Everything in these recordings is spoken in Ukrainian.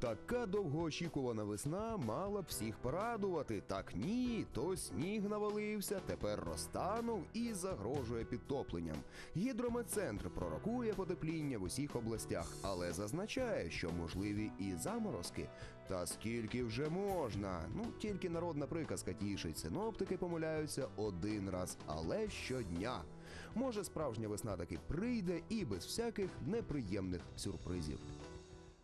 Така довгоочікувана весна мала б всіх порадувати. Так ні, то сніг навалився, тепер розтанув і загрожує підтопленням. Гідрометцентр пророкує потепління в усіх областях, але зазначає, що можливі і заморозки. Та скільки вже можна? Ну тільки народна приказка тішить. Синоптики помиляються один раз, але щодня. Може, справжня весна таки прийде і без всяких неприємних сюрпризів.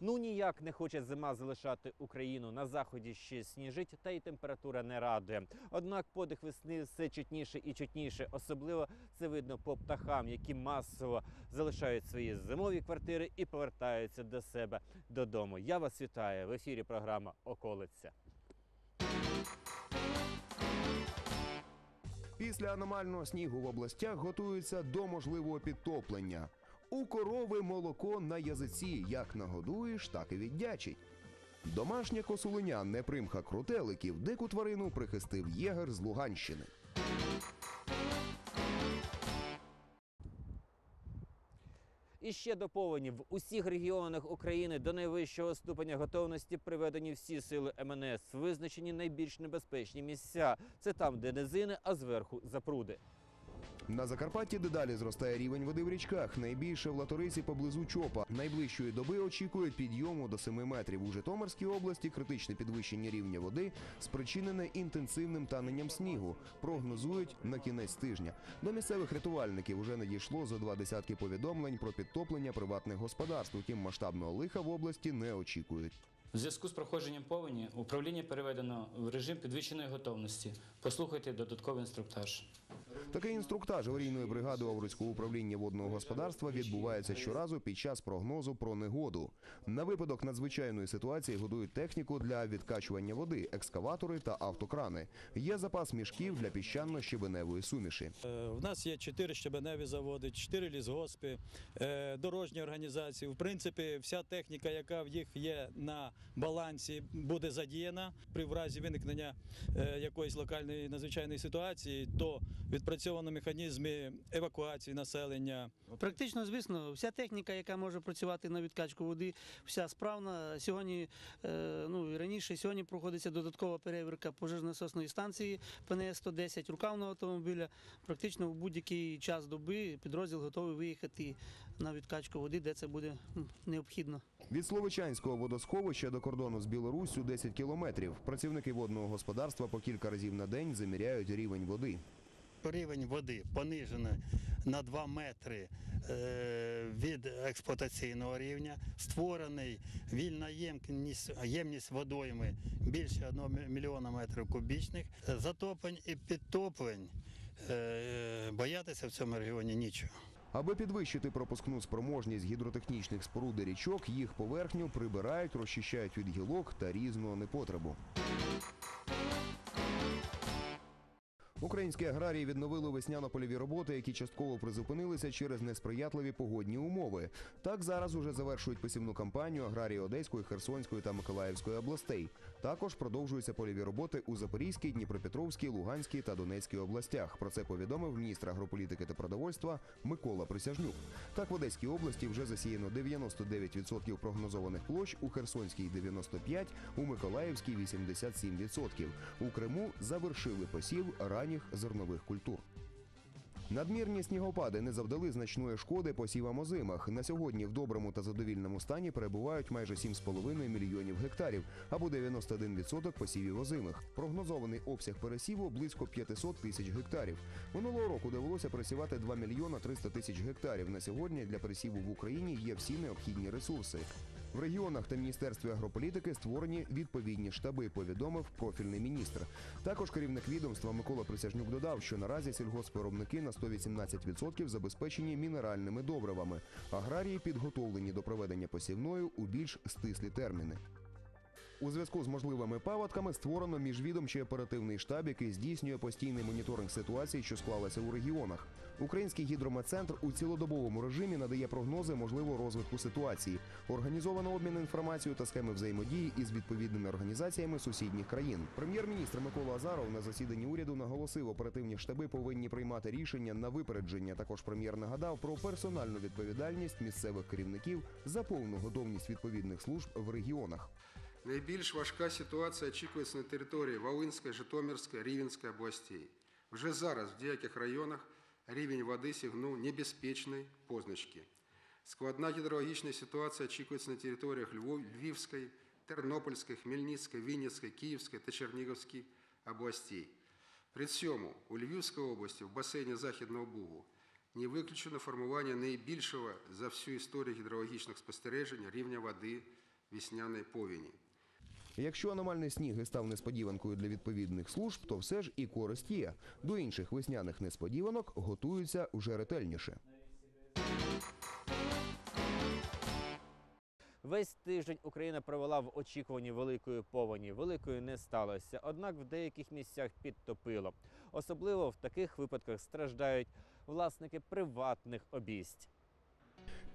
Ну ніяк не хоче зима залишати Україну. На заході ще сніжить, та й температура не радує. Однак подих весни все чутніше і чутніше. Особливо це видно по птахам, які масово залишають свої зимові квартири і повертаються до себе додому. Я вас вітаю в ефірі. Програма Околиця. Після аномального снігу в областях готуються до можливого підтоплення. У корови молоко на язиці як нагодуєш, так і віддячить. Домашня косулиня непримха крутеликів дику тварину прихистив єгер з Луганщини. І ще до в усіх регіонах України до найвищого ступеня готовності приведені всі сили МНС, визначені найбільш небезпечні місця. Це там, де низини, а зверху запруди. На Закарпатті дедалі зростає рівень води в річках. Найбільше в Латорисі поблизу Чопа. Найближчої доби очікують підйому до 7 метрів. У Житомирській області критичне підвищення рівня води спричинене інтенсивним таненням снігу. Прогнозують на кінець тижня. До місцевих рятувальників уже надійшло зо два десятки повідомлень про підтоплення приватних господарств. Утім, масштабного лиха в області не очікують. В зв'язку з проходженням повені управління переведено в режим підвищеної готовності. Послухайте додатковий інструктаж. Такий інструктаж аварійної бригади Овруцького управління водного господарства відбувається щоразу під час прогнозу про негоду. На випадок надзвичайної ситуації годують техніку для відкачування води, екскаватори та автокрани. Є запас мішків для піщано-щебеневої суміші. Е, В нас є чотири щебеневі заводи, чотири лісгоспи, е, дорожні організації. В принципі, вся техніка, яка в їх є на балансі, буде задіяна при разі виникнення е, якоїсь локальної надзвичайної ситуації, то відпрацьовано механізми евакуації населення. Практично, звісно, вся техніка, яка може працювати на відкачку води, вся справна. Сьогодні, е, ну раніше, сьогодні проходиться додаткова перевірка пожежно-насосної станції ПНС 110 рукавного автомобіля. Практично в будь-який час доби підрозділ готовий виїхати на відкачку води, де це буде необхідно. Від Словичанського водосховища до кордону з Білоруссю 10 кілометрів. Працівники водного господарства по кілька разів на день заміряють рівень води. рівень води понижений на 2 метри е, від експлуатаційного рівня, створений вільна ємність, ємність водойми більше 1 мільйона метрів кубічних, затоплень і підтоплень. е, Боятися в цьому регіоні нічого. Аби підвищити пропускну спроможність гідротехнічних споруд і річок, їх поверхню прибирають, розчищають від гілок та різного непотребу. Українські аграрії відновили весняно-польові роботи, які частково призупинилися через несприятливі погодні умови. Так зараз уже завершують посівну кампанію аграрії Одеської, Херсонської та Миколаївської областей. Також продовжуються польові роботи у Запорізькій, Дніпропетровській, Луганській та Донецькій областях. Про це повідомив міністр агрополітики та продовольства Микола Присяжнюк. Так, в Одеській області вже засіяно 99% прогнозованих площ, у Херсонській 95%, у Миколаївській 87%. У Криму завершили посів ранніх зернових культур. Надмірні снігопади не завдали значної шкоди посівам озимах. На сьогодні в доброму та задовільному стані перебувають майже 7,5 мільйонів гектарів або 91% посівів озимих. Прогнозований обсяг пересіву близько 500 тисяч гектарів. Минулого року довелося присівати 2 мільйона 300 тисяч гектарів. На сьогодні для пересіву в Україні є всі необхідні ресурси. В регіонах та міністерстві агрополітики створені відповідні штаби, повідомив профільний міністр. Також керівник відомства Микола Присяжнюк додав, що наразі сільгоспвиробники на 118% забезпечені мінеральними добривами. Аграрії підготовлені до проведення посівною у більш стислі терміни. У зв'язку з можливими паводками створено міжвідомчий оперативний штаб, який здійснює постійний моніторинг ситуації, що склалася у регіонах. Український гідрометцентр у цілодобовому режимі надає прогнози можливого розвитку ситуації. Організовано обмін інформацією та схеми взаємодії із відповідними організаціями сусідніх країн. Прем'єр-міністр Микола Азаров на засіданні уряду наголосив, оперативні штаби повинні приймати рішення на випередження. Також прем'єр нагадав про персональну відповідальність місцевих керівників за повну готовність відповідних служб в регіонах. Найбільш важка ситуація очікується на території Волинської, Житомирської, Рівенської областей. Вже зараз в деяких районах рівень води сягнув небезпечної позначки. Складна гідрологічна ситуація очікується на територіях Львівської, Тернопільської, Хмельницької, Вінницької, Київської та Чернігівської областей. При цьому у Львівській області в басейні Західного Бугу не виключено формування найбільшого за всю історію гідрологічних спостережень рівня води весняної повені. Якщо аномальний сніг і став несподіванкою для відповідних служб, то все ж і користь є. До інших весняних несподіванок готуються вже ретельніше. Весь тиждень Україна провела в очікуванні великої повені. Великої не сталося, однак в деяких місцях підтопило. Особливо в таких випадках страждають власники приватних обійсть.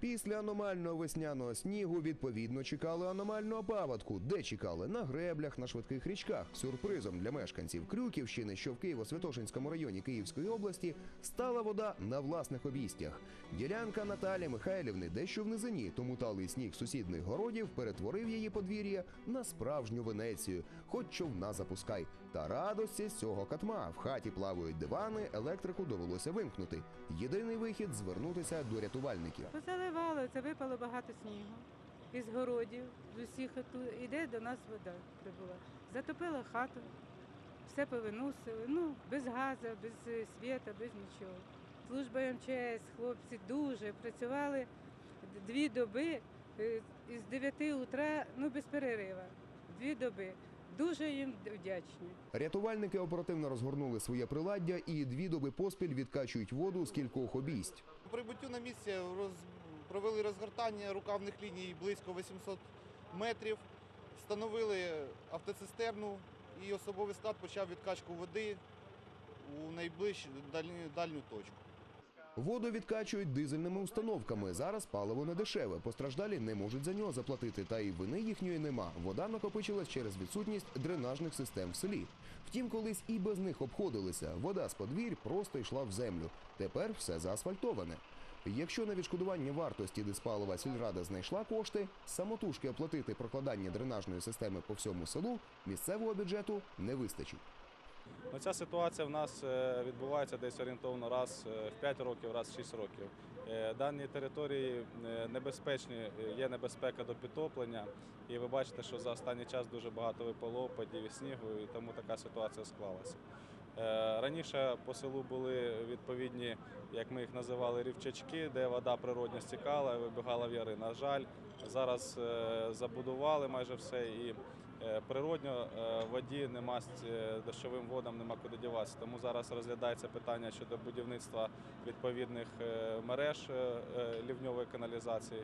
Після аномального весняного снігу відповідно чекали аномального паводку. Де чекали? На греблях, на швидких річках. Сюрпризом для мешканців Крюківщини, що в Києво-Святошинському районі Київської області, стала вода на власних обійстях. Ділянка Наталі Михайлівни дещо в низині, тому талий сніг сусідних городів перетворив її подвір'я на справжню Венецію, хоч човна запускай. Та радості з цього катма. В хаті плавають дивани, електрику довелося вимкнути. Єдиний вихід звернутися до рятувальників. Позаливало, це випало багато снігу із городів, з усіх іде до нас вода прибула. Затопила хату, все повиносили, ну, без газу, без е, світа, без нічого. Служба МЧС, хлопці дуже працювали дві доби е, із 9 утра, ну без перерива. Дві доби. Дуже їм вдячні. Рятувальники оперативно розгорнули своє приладдя і дві доби поспіль відкачують воду з кількох обійсть. Прибуттю на місце роз... провели розгортання рукавних ліній близько 800 метрів, встановили автоцистерну і особовий склад почав відкачку води у найближчу дальню, дальню точку. Воду відкачують дизельними установками. Зараз паливо не дешеве. Постраждалі не можуть за нього заплатити, та й вини їхньої нема. Вода накопичилась через відсутність дренажних систем в селі. Втім, колись і без них обходилися. Вода з подвір'я просто йшла в землю. Тепер все заасфальтоване. Якщо на відшкодування вартості диспалива сільрада знайшла кошти, самотужки оплатити прокладання дренажної системи по всьому селу місцевого бюджету не вистачить. Ця ситуація в нас е, відбувається десь орієнтовно раз е, в 5 років, раз в 6 років. Е, Дані території небезпечні, є небезпека до підтоплення. І ви бачите, що за останній час дуже багато випало опадів і снігу, і тому така ситуація склалася. Е, Раніше по селу були відповідні, як ми їх називали, рівчачки, де вода природньо стікала і вибігала в яри. На жаль, зараз е, забудували майже все і Е, Природньо воді нема дощовим водам, нема куди діватися. Тому зараз розглядається питання щодо будівництва відповідних мереж лівньової каналізації.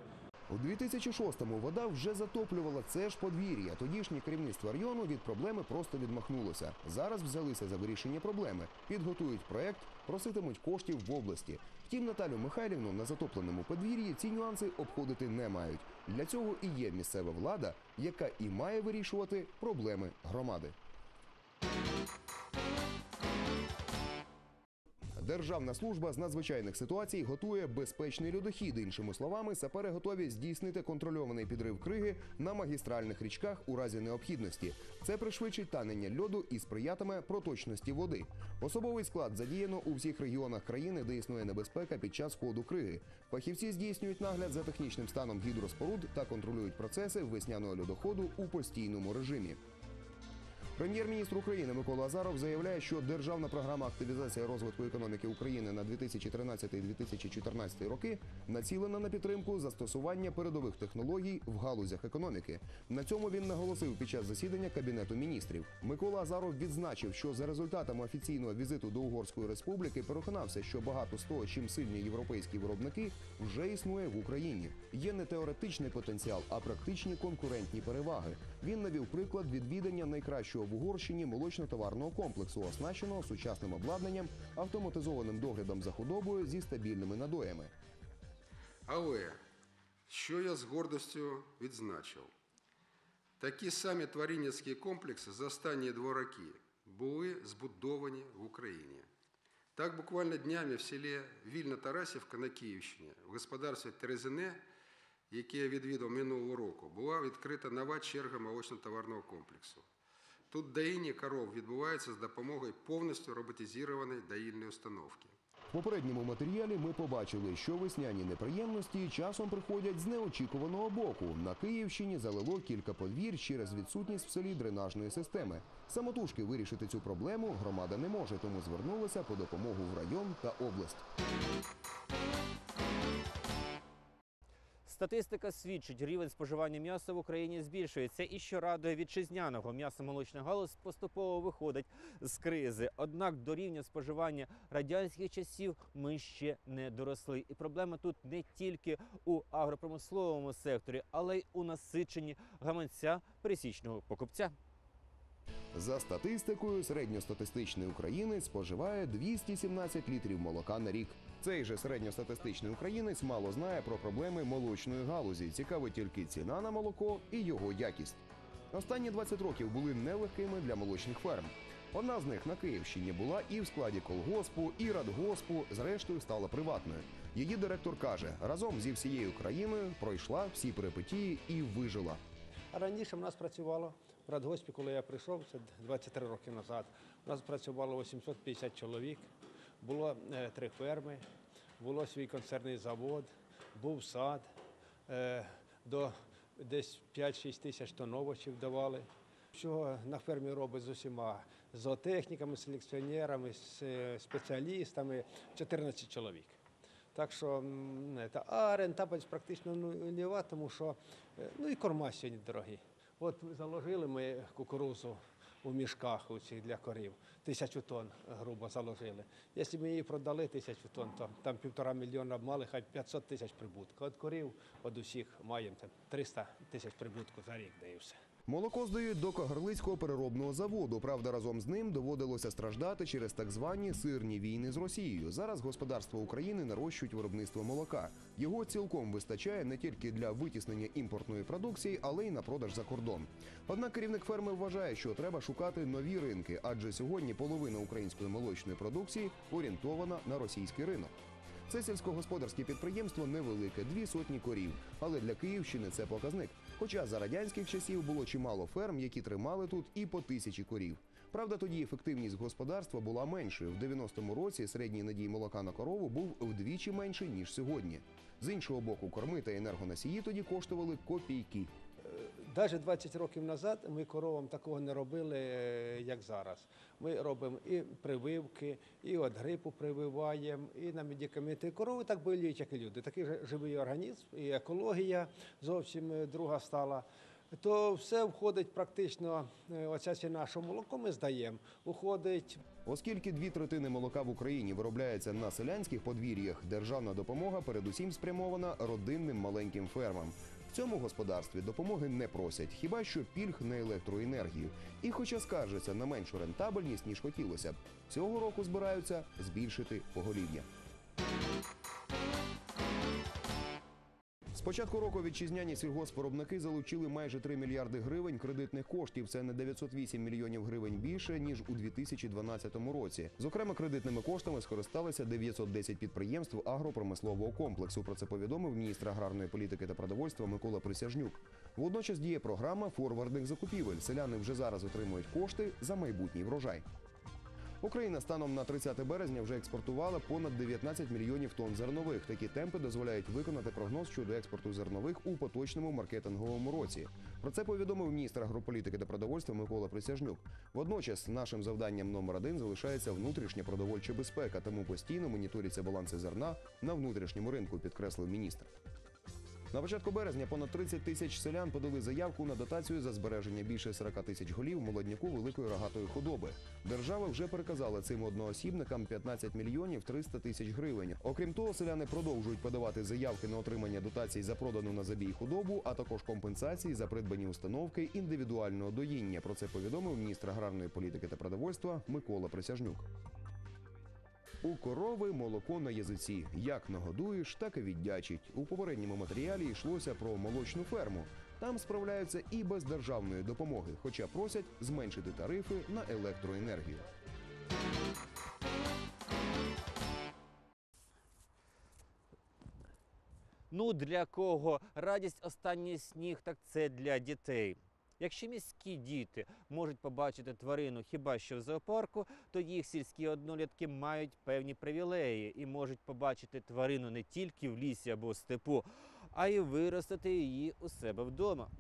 У 2006-му вода вже затоплювала це ж подвір'я. Тодішнє керівництво району від проблеми просто відмахнулося. Зараз взялися за вирішення проблеми, підготують проект, проситимуть коштів в області. Втім, Наталю Михайлівну на затопленому подвір'ї ці нюанси обходити не мають. Для цього і є місцева влада, яка і має вирішувати проблеми громади. Державна служба з надзвичайних ситуацій готує безпечний льодохід. Іншими словами, сапери готові здійснити контрольований підрив криги на магістральних річках у разі необхідності. Це пришвидшить танення льоду і сприятиме проточності води. Особовий склад задіяно у всіх регіонах країни, де існує небезпека під час ходу криги. Фахівці здійснюють нагляд за технічним станом гідроспоруд та контролюють процеси весняного льодоходу у постійному режимі. Прем'єр-міністр України Микола Азаров заявляє, що державна програма активізації розвитку економіки України на 2013-2014 роки націлена на підтримку застосування передових технологій в галузях економіки. На цьому він наголосив під час засідання кабінету міністрів. Микола Азаров відзначив, що за результатами офіційного візиту до Угорської республіки переконався, що багато з того, чим сильні європейські виробники, вже існує в Україні. Є не теоретичний потенціал, а практичні конкурентні переваги. Він навів приклад відвідання найкращого в Угорщині молочно-товарного комплексу, оснащеного сучасним обладнанням, автоматизованим доглядом за худобою зі стабільними надоями. Але що я з гордостю відзначив, такі самі тваринницькі комплекси за останні два роки були збудовані в Україні. Так буквально днями в селі Вільна-Тарасівка на Київщині в господарстві Терезине, яке я відвідав минулого року, була відкрита нова черга молочно-товарного комплексу. Тут доїння коров відбувається з допомогою повністю роботизованої доїльної установки. В попередньому матеріалі ми побачили, що весняні неприємності часом приходять з неочікуваного боку. На Київщині залило кілька подвір через відсутність в селі дренажної системи. Самотужки вирішити цю проблему громада не може, тому звернулася по допомогу в район та область. Статистика свідчить, рівень споживання м'яса в Україні збільшується і що радує вітчизняного м'ясо-молочна галузь поступово виходить з кризи. Однак до рівня споживання радянських часів ми ще не доросли. І проблема тут не тільки у агропромисловому секторі, але й у насиченні гаманця пересічного покупця. За статистикою, середньостатистичний українець споживає 217 літрів молока на рік. Цей же середньостатистичний українець мало знає про проблеми молочної галузі. Цікавить тільки ціна на молоко і його якість. Останні 20 років були нелегкими для молочних ферм. Одна з них на Київщині була і в складі колгоспу, і радгоспу, зрештою стала приватною. Її директор каже, разом зі всією країною пройшла всі перипетії і вижила. Раніше в нас працювало в радгоспі, коли я прийшов, це 23 роки назад. У нас працювало 850 чоловік, було е, три ферми, було свій концерний завод, був сад, е, до десь 5-6 тисяч тонн овочів давали. Що на фермі робить з усіма зоотехніками, селекціонерами, е, спеціалістами 14 чоловік. Так що а рентабельність практично нульова, тому що е, ну і корма сьогодні дорогі. От заложили ми кукурузу у мішках цих для корів, тисячу тонн грубо заложили. Якщо ми її продали тисячу тонн, то там півтора мільйона мали, хай 500 тисяч прибутку. От корів от усіх маємо там 300 тисяч прибутку за рік, і все. Молоко здають до Кагарлицького переробного заводу. Правда, разом з ним доводилося страждати через так звані сирні війни з Росією. Зараз господарства України нарощують виробництво молока. Його цілком вистачає не тільки для витіснення імпортної продукції, але й на продаж за кордон. Однак керівник ферми вважає, що треба шукати нові ринки, адже сьогодні половина української молочної продукції орієнтована на російський ринок. Це сільськогосподарське підприємство невелике, дві сотні корів. Але для Київщини це показник. Хоча за радянських часів було чимало ферм, які тримали тут і по тисячі корів. Правда, тоді ефективність господарства була меншою. В 90-му році середній надій молока на корову був вдвічі менший, ніж сьогодні. З іншого боку, корми та енергоносії тоді коштували копійки. Навіть 20 років назад ми коровам такого не робили, е, як зараз. Ми робимо і прививки, і від грипу прививаємо, і на медикаменти. Корови так боліють, як і люди. Такий живий організм, і екологія зовсім е, друга стала. То все входить практично, е, оця ціна, що молоко ми здаємо, уходить Оскільки дві третини молока в Україні виробляється на селянських подвір'ях, державна допомога передусім спрямована родинним маленьким фермам. Цьому господарстві допомоги не просять, хіба що пільг на електроенергію. І хоча скаржаться на меншу рентабельність, ніж хотілося б, цього року збираються збільшити поголів'я. Початку року вітчизняні сільгоспвиробники залучили майже 3 мільярди гривень кредитних коштів. Це на 908 мільйонів гривень більше ніж у 2012 році. Зокрема, кредитними коштами скористалися 910 підприємств агропромислового комплексу. Про це повідомив міністр аграрної політики та продовольства Микола Присяжнюк. Водночас діє програма форвардних закупівель. Селяни вже зараз отримують кошти за майбутній врожай. Україна станом на 30 березня вже експортувала понад 19 мільйонів тонн зернових. Такі темпи дозволяють виконати прогноз щодо експорту зернових у поточному маркетинговому році. Про це повідомив міністр агрополітики та продовольства Микола Присяжнюк. Водночас нашим завданням номер один залишається внутрішня продовольча безпека, тому постійно моніторяться баланси зерна на внутрішньому ринку, підкреслив міністр. На початку березня понад 30 тисяч селян подали заявку на дотацію за збереження більше 40 тисяч голів молодняку великої рогатої худоби. Держава вже переказала цим одноосібникам 15 мільйонів 300 тисяч гривень. Окрім того, селяни продовжують подавати заявки на отримання дотацій за продану на забій худобу, а також компенсації за придбані установки індивідуального доїння. Про це повідомив міністр аграрної політики та продовольства Микола Присяжнюк. У корови молоко на язиці. Як нагодуєш, так і віддячить. У попередньому матеріалі йшлося про молочну ферму. Там справляються і без державної допомоги, хоча просять зменшити тарифи на електроенергію. Ну, для кого радість останній сніг, так це для дітей. Якщо міські діти можуть побачити тварину хіба що в зоопарку, то їх сільські однолітки мають певні привілеї і можуть побачити тварину не тільки в лісі або степу, а й виростити її у себе вдома.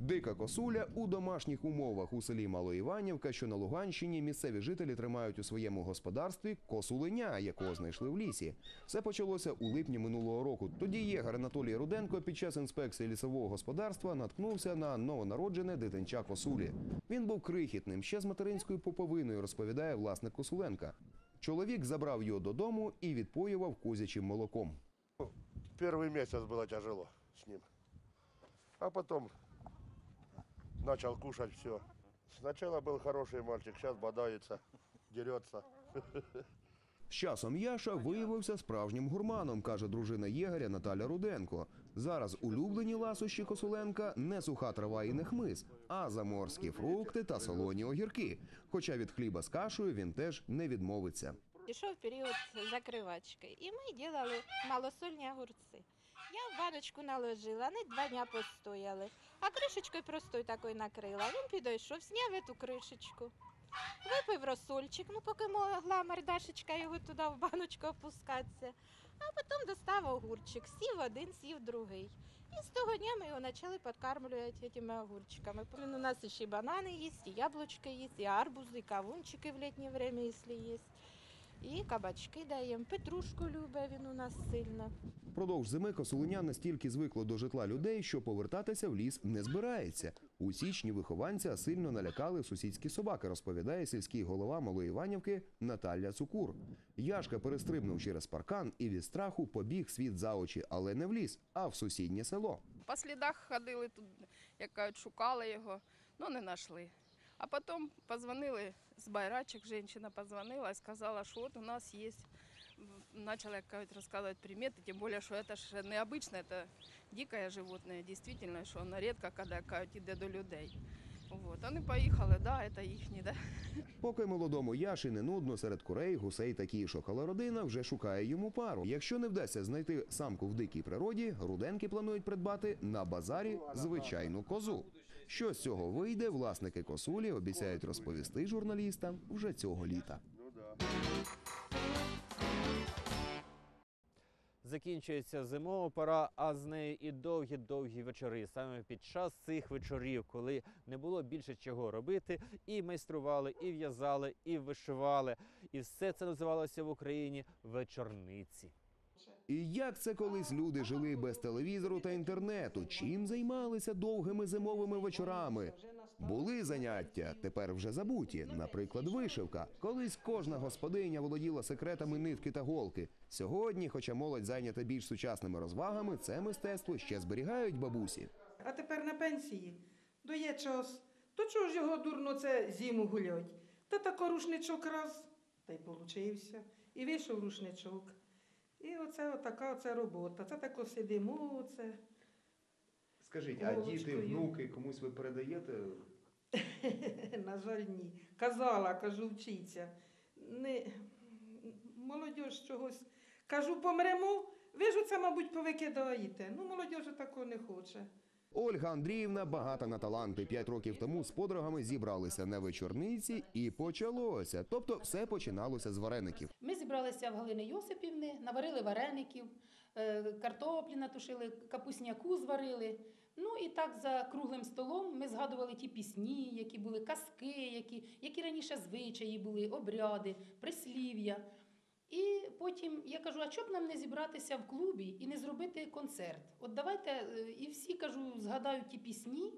Дика косуля у домашніх умовах у селі Малоіванівка, що на Луганщині, місцеві жителі тримають у своєму господарстві косуленя, якого знайшли в лісі. Все почалося у липні минулого року. Тоді єгер Анатолій Руденко під час інспекції лісового господарства наткнувся на новонароджене дитинча косулі. Він був крихітним, ще з материнською поповиною, розповідає власник Косуленка. Чоловік забрав його додому і відпоював козячим молоком. Первый месяц было тяжело с ним. А потом начал кушать все. Сначала был хороший мальчик, сейчас бодается, дерется. З часом Яша виявився справжнім гурманом, каже дружина єгеря Наталя Руденко. Зараз улюблені ласощі Косуленка не суха трава і не хмиз, а заморські фрукти та солоні огірки. Хоча від хліба з кашею він теж не відмовиться. Пішов період закривачки, і ми робили малосольні огурці. Я в баночку наложила, вони два дня постояли, а кришечкою простою такою накрила. Він підійшов, зняв ту кришечку. Випив розсольчик, ну поки могла мордашечка його туди в баночку опускатися. А потім достав огурчик, сів один, сів другий. І з того дня ми його почали підкармлювати цими огурчиками. Він у нас ще й банани є, і яблучки є, і арбузи, і кавунчики в літнє время, якщо є. І кабачки даємо. Петрушку любить він у нас сильно. Продовж зими косулиня настільки звикло до житла людей, що повертатися в ліс не збирається. У січні вихованця сильно налякали сусідські собаки, розповідає сільський голова Малоїванівки Наталя Цукур. Яшка перестрибнув через паркан і від страху побіг світ за очі, але не в ліс, а в сусіднє село. По слідах ходили тут, як кажуть, шукали його, ну не знайшли. А потім позвонили з байрачок, жінка позвонила і сказала, що от у нас є. Начала, як кажуть, розказувати примети, тим більше, що це ж необычне, це дике животне, дійсно, що воно рідко, коли як кажуть, іде до людей. Вот. Вони поїхали, да, це їхні, да. Поки молодому Яші не нудно серед курей, гусей та кішок, але родина вже шукає йому пару. Якщо не вдасться знайти самку в дикій природі, руденки планують придбати на базарі звичайну козу. Що з цього вийде, власники косулі обіцяють розповісти журналістам вже цього літа. Закінчується зимова пора, а з нею і довгі-довгі вечори. Саме під час цих вечорів, коли не було більше чого робити, і майстрували, і в'язали, і вишивали. І все це називалося в Україні вечорниці. І як це колись люди жили без телевізору та інтернету? Чим займалися довгими зимовими вечорами? Були заняття, тепер вже забуті. Наприклад, вишивка. Колись кожна господиня володіла секретами нитки та голки. Сьогодні, хоча молодь зайнята більш сучасними розвагами, це мистецтво ще зберігають бабусі. А тепер на пенсії. То є час. То чого ж його дурно це зиму гулять? Та тако рушничок раз, та й получився. І вийшов рушничок. І оце отака оце робота. Це тако сидимо, оце. Скажіть, а діти, внуки комусь ви передаєте? На жаль, ні. Казала, кажу, вчіться. Не... Молодь чогось. Кажу, помремо, ви ж оце, мабуть, повикидаєте. Ну, молодь такого не хоче. Ольга Андріївна багата на таланти. П'ять років тому з подругами зібралися на вечорниці і почалося. Тобто все починалося з вареників. Ми зібралися в Галини Йосипівни, наварили вареників, е, картоплі натушили, капусняку зварили. Ну і так за круглим столом ми згадували ті пісні, які були казки, які, які раніше звичаї були, обряди, прислів'я. І потім я кажу: а чоб нам не зібратися в клубі і не зробити концерт? От давайте е, і всі кажу, згадають ті пісні.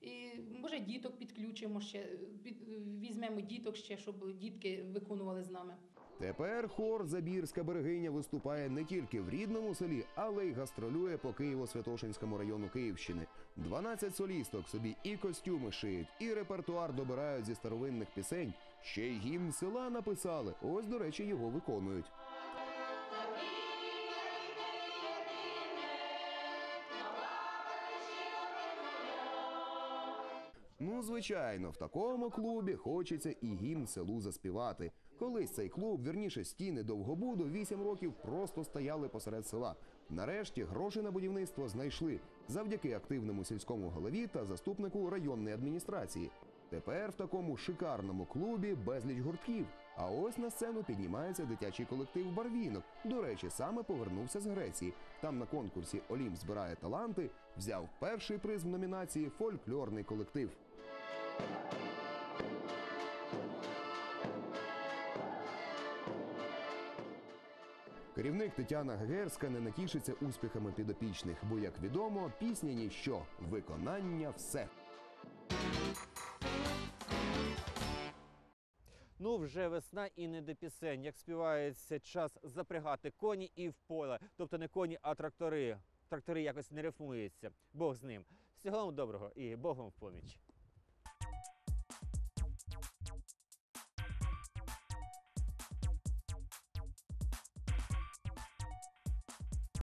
І, може, діток підключимо ще, е, під, візьмемо діток ще, щоб дітки виконували з нами. Тепер хор Забірська берегиня виступає не тільки в рідному селі, але й гастролює по Києво-Святошинському району Київщини. 12 солісток собі і костюми шиють, і репертуар добирають зі старовинних пісень. Ще й гімн села написали. Ось, до речі, його виконують. Ну, звичайно, в такому клубі хочеться і гімн селу заспівати. Колись цей клуб, вірніше стіни Довгобуду, вісім років просто стояли посеред села. Нарешті гроші на будівництво знайшли завдяки активному сільському голові та заступнику районної адміністрації. Тепер в такому шикарному клубі безліч гуртків. А ось на сцену піднімається дитячий колектив Барвінок. До речі, саме повернувся з Греції. Там на конкурсі Олімп збирає таланти, взяв перший приз в номінації Фольклорний колектив. Керівник Тетяна Гегерська не натішиться успіхами підопічних, бо, як відомо, пісня ніщо, виконання все. Ну, вже весна і не до пісень. Як співається час запрягати коні і в поле. Тобто не коні, а трактори. Трактори якось не рифмуються. Бог з ним. Всього вам доброго і Богом в поміч.